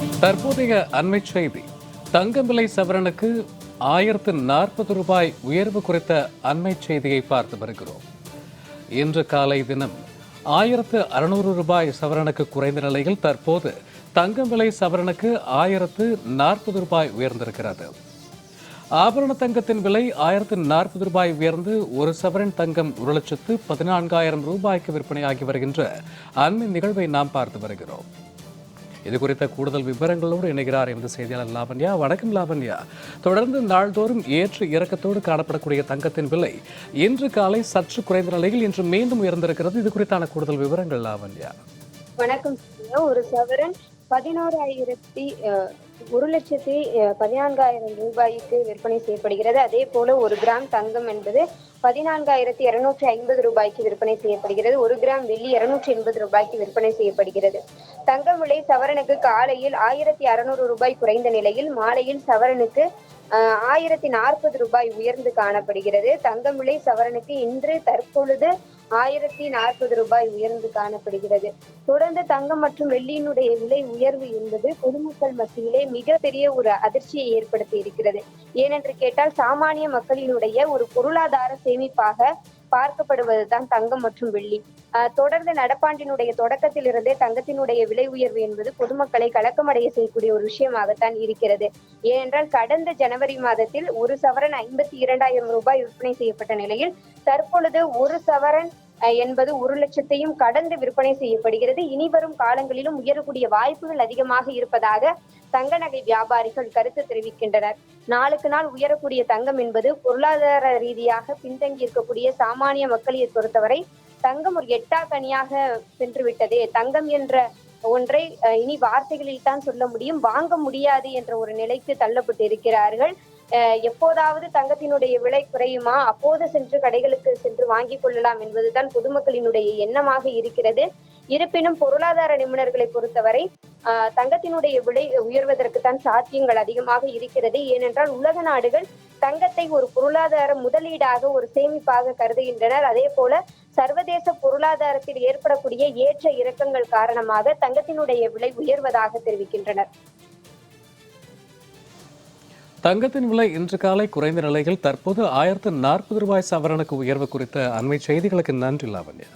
தற்போதைய அண்மை செய்தி. தங்கம் விலை சவரனுக்கு ஆயிரத்து நாற்பது ரூபாய் உயர்வு குறித்த அண்மை செய்தியை பார்த்து வருகிறோம். இன்று காலை தினம் ஆயிரத்து அறுநூறு ரூபாய் சவரனுக்கு குறைந்த நிலையில் தற்போது தங்கம் விலை சவரனுக்கு ஆயிரத்து நாற்பது ரூபாய் உயர்ந்திருக்கிறது. ஆபரண தங்கத்தின் விலை ஆயிரத்து நாற்பது ரூபாய் உயர்ந்து ஒரு சவரன் தங்கம் ஒரு லட்சத்து பதினான்காயிரம் ரூபாய்க்கு விற்பனையாகி வருகின்ற அண்மை நிகழ்வை நாம் பார்த்து வருகிறோம். இது குறித்த கூடுதல் விவரங்களோடு இணைகிறார் எமது செய்தியாளர் லாவண்யா. வணக்கம் லாவண்யா. தொடர்ந்து நாள்தோறும் ஏற்று இறக்கத்தோடு காணப்படக்கூடிய தங்கத்தின் விலை இன்று காலை சற்று குறைந்த நிலையில் இன்று மீண்டும் உயர்ந்திருக்கிறது. இது குறித்தான கூடுதல் விவரங்கள் லாவண்யா. வணக்கம் ஒரு சவரன் பதினோராயிரத்தி அஹ், ஒரு லட்சத்தி பதினான்காயிரம் ரூபாய்க்கு விற்பனை செய்யப்படுகிறது. அதே போல ஒரு கிராம் தங்கம் என்பது பதினான்காயிரத்தி இருநூற்றி ஐம்பது ரூபாய்க்கு விற்பனை செய்யப்படுகிறது. ஒரு கிராம் வெள்ளி இருநூற்றி எண்பது ரூபாய்க்கு விற்பனை செய்யப்படுகிறது. தங்கம் விலை சவரனுக்கு காலையில் ஆயிரத்தி அறுநூறு ரூபாய் குறைந்த நிலையில் மாலையில் சவரனுக்கு ஆயிரத்தி நாற்பது ரூபாய் உயர்ந்து காணப்படுகிறது. தங்கம் விலை சவரனுக்கு இன்று தற்பொழுது ஆயிரத்தி நாற்பது ரூபாய் உயர்ந்து காணப்படுகிறது. தொடர்ந்து தங்கம் மற்றும் வெள்ளியினுடைய விலை உயர்வு என்பது பொதுமக்கள் மத்தியிலே மிகப்பெரிய ஒரு அதிர்ச்சியை ஏற்படுத்தி இருக்கிறது. ஏனென்று கேட்டால் சாமானிய மக்களினுடைய ஒரு பொருளாதார சேமிப்பாக பார்க்கப்படுவதுதான் தங்கம் மற்றும் வெள்ளி. தொடர்ந்து நடப்பாண்டினுடைய தொடக்கத்திலிருந்தே தங்கத்தினுடைய விலை உயர்வு என்பது பொதுமக்களை கலக்கமடைய செய்யக்கூடிய ஒரு விஷயமாகத்தான் இருக்கிறது. ஏனென்றால் கடந்த ஜனவரி மாதத்தில் ஒரு சவரன் ஐம்பத்தி இரண்டாயிரம் ரூபாய் விற்பனை செய்யப்பட்ட நிலையில் தற்பொழுது ஒரு சவரன் என்பது ஒரு லட்சத்தையும் கடந்து விற்பனை செய்யப்படுகிறது. இனி வரும் காலங்களிலும் உயரக்கூடிய வாய்ப்புகள் அதிகமாக இருப்பதாக தங்க நகை வியாபாரிகள் கருத்து தெரிவிக்கின்றனர். நாளுக்கு நாள் உயரக்கூடிய தங்கம் என்பது பொருளாதார ரீதியாக பின்தங்கி இருக்கக்கூடிய சாமானிய மக்களை பொறுத்தவரை தங்கம் ஒரு எட்டா கனியாக சென்று விட்டதே தங்கம் என்ற ஒன்றை இனி வார்த்தைகளில் தான் சொல்ல முடியும். வாங்க முடியாது என்ற ஒரு நிலைக்கு தள்ளப்பட்டு இருக்கிறார்கள். அஹ், எப்போதாவது தங்கத்தினுடைய விலை குறையுமா? அப்போது சென்று கடைகளுக்கு சென்று வாங்கிக் கொள்ளலாம் என்பதுதான் பொதுமக்களினுடைய எண்ணமாக இருக்கிறது. இருப்பினும் பொருளாதார நிபுணர்களை பொறுத்தவரை தங்கத்தினுடைய விலை உயர்வதற்குத்தான் சாத்தியங்கள் அதிகமாக இருக்கிறது. ஏனென்றால் உலக நாடுகள் தங்கத்தை ஒரு பொருளாதார முதலீடாக ஒரு சேமிப்பாக கருதுகின்றனர். அதே போல சர்வதேச பொருளாதாரத்தில் ஏற்படக்கூடிய ஏற்ற இறக்கங்கள் காரணமாக தங்கத்தினுடைய விலை உயர்வதாக தெரிவிக்கின்றனர். தங்கத்தின் விலை இன்று காலை குறைந்த நிலையில் தற்போது ஆயிரத்து நாற்பது ரூபாய் சவரனுக்கு உயர்வு குறித்த அண்மை செய்திகளுக்கு நன்றி லாவண்யா.